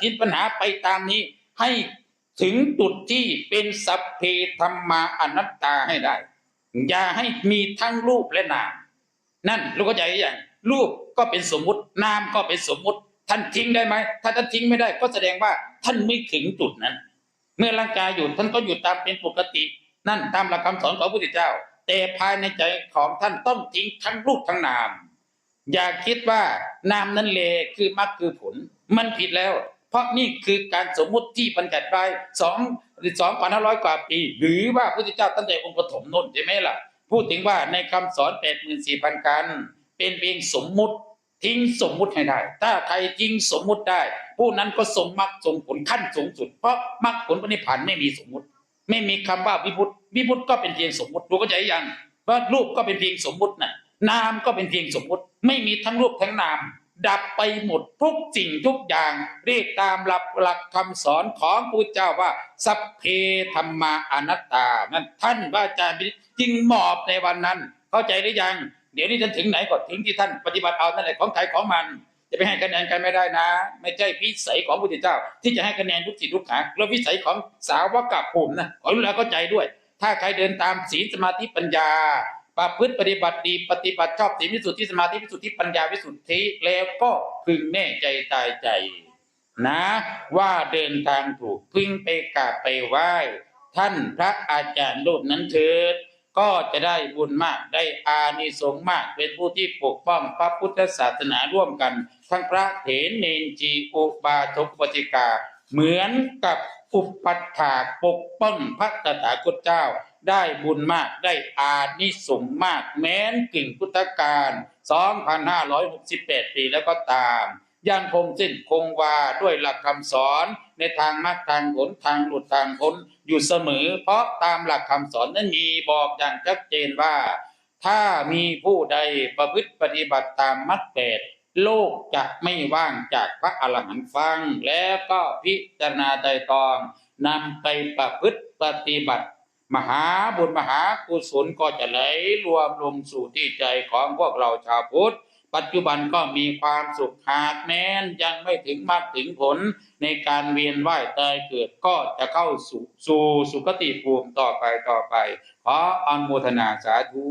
คิดปัญหาไปตามนี้ ให้ถึงจุดที่เป็นสัพเพธรรมาอนัตตาให้ได้ อย่าให้มีทั้งรูปและนาม นั่นรู้เข้าใจอยังรูปก็เป็นสมมุตินามก็เป็นสมมุติ ท่านทิ้งได้ไหมถ้าท่านทิ้งไม่ได้ ก็แสดงว่าท่านไม่ถึงจุดนั้น เมื่อร่างกายอยู่ท่านก็อยู่ตามเป็นปกติ นั่นตามหลักคำสอนของพระพุทธเจ้า แต่ภายในใจของท่านต้องทิ้งทั้งรูปทั้งนาม อย่าคิดว่านามนั้นเลคือมรรคคือผล มันผิดแล้ว ราะนี่คือการสมมุติที่บัญญัติไปสองสองพันห้าร้อยกว่าปี หรือว่าพระพุทธเจ้าตั้งแต่องค์ปฐมนนใช่ไหมล่ะ พูดถึงว่าในคำสอนแปดหมื่นสี่พันการเป็นเพียงสมมุติทิ้งสมมุติให้ได้ ถ้าใครทิ้งสมมุติได้ ผู้นั้นก็สมมรรคสมผลขั้นสูงสุด เพราะมรรคผลปณิพพานไม่มีสมมุติ ไม่มีคำว่าวิพุทธวิพุทธก็เป็นเพียงสมมุติรู้เข้าใจยังว่ารูปก็เป็นเพียงสมมุตินะนามก็เป็นเพียงสมมุติ ไม่มีทั้งรูปทั้งนาม ดับไปหมดทุกสิ่งทุกอย่างเรียกตามหลักหลักคำสอนของพระเจ้าว่า สัพเพธรรมาอนัตตา นั่นท่านพระอาจารย์จึงมอบในวันนั้น เข้าใจหรือยัง เดี๋ยวนี้ท่านถึงไหนก็ถึงที่ท่านปฏิบัติเอานั่นแหละของใครของมันจะไปให้คะแนนกันไม่ได้นะ ไม่ใช่พิสัยของพระพุทธเจ้า ที่จะให้คะแนนทุกสิ่งทุกอย่างแล้ววิสัยของสาวกกับภูมินะขอรู้แล้วเข้าใจด้วย ถ้าใครเดินตามศีลสมาธิปัญญา ประพฤติปฏิบัติดีปฏิบัติชอบศีวิสุทธิสมาธิวิสุทธิปัญญาวิสุทธิแล้วก็พึงแน่ใจตายใจ นะ ว่าเดินทางถูกพึงไปกราบไปไหว้ ท่านพระอาจารย์รูปนั้นเถิด ก็จะได้บุญมากได้อานิสงส์มาก เป็นผู้ที่ปกป้องพระพุทธศาสนาร่วมกัน ทั้งพระเถรเนนจีอุบาทกปฏิกา เหมือนกับอุปัฏฐากปกป้องพระตถาคตเจ้า ได้บุญมากได้อานิสงส์มาก แม้นกึ่งพุทธกาล2568 ปีแล้วก็ตามยังคงสิ้นคงวาด้วยหลักคำสอนในทางมรรคทางผลทางหลุดทางพ้นอยู่เสมอ เพราะตามหลักคำสอนนั้นมีบอกอย่างชัดเจนว่า ถ้ามีผู้ใดประพฤติปฏิบัติตามมรรคแปดโลกจะไม่ว่างจากพระอรหันต์ฟัง แล้วก็พิจารณาใจตองนำไปประพฤติปฏิบัติ มหาบุญมหากุศลก็จะไหลรวมลงสู่ที่ใจของพวกเราชาวพุทธ ปัจจุบันก็มีความสุขหากแม้นยังไม่ถึงมากถึงผลในการเวียนว่ายตายเกิดก็จะเข้าสู่สู่สุคติภูมิต่อไปต่อไป ขออนุโมทนาสาธุ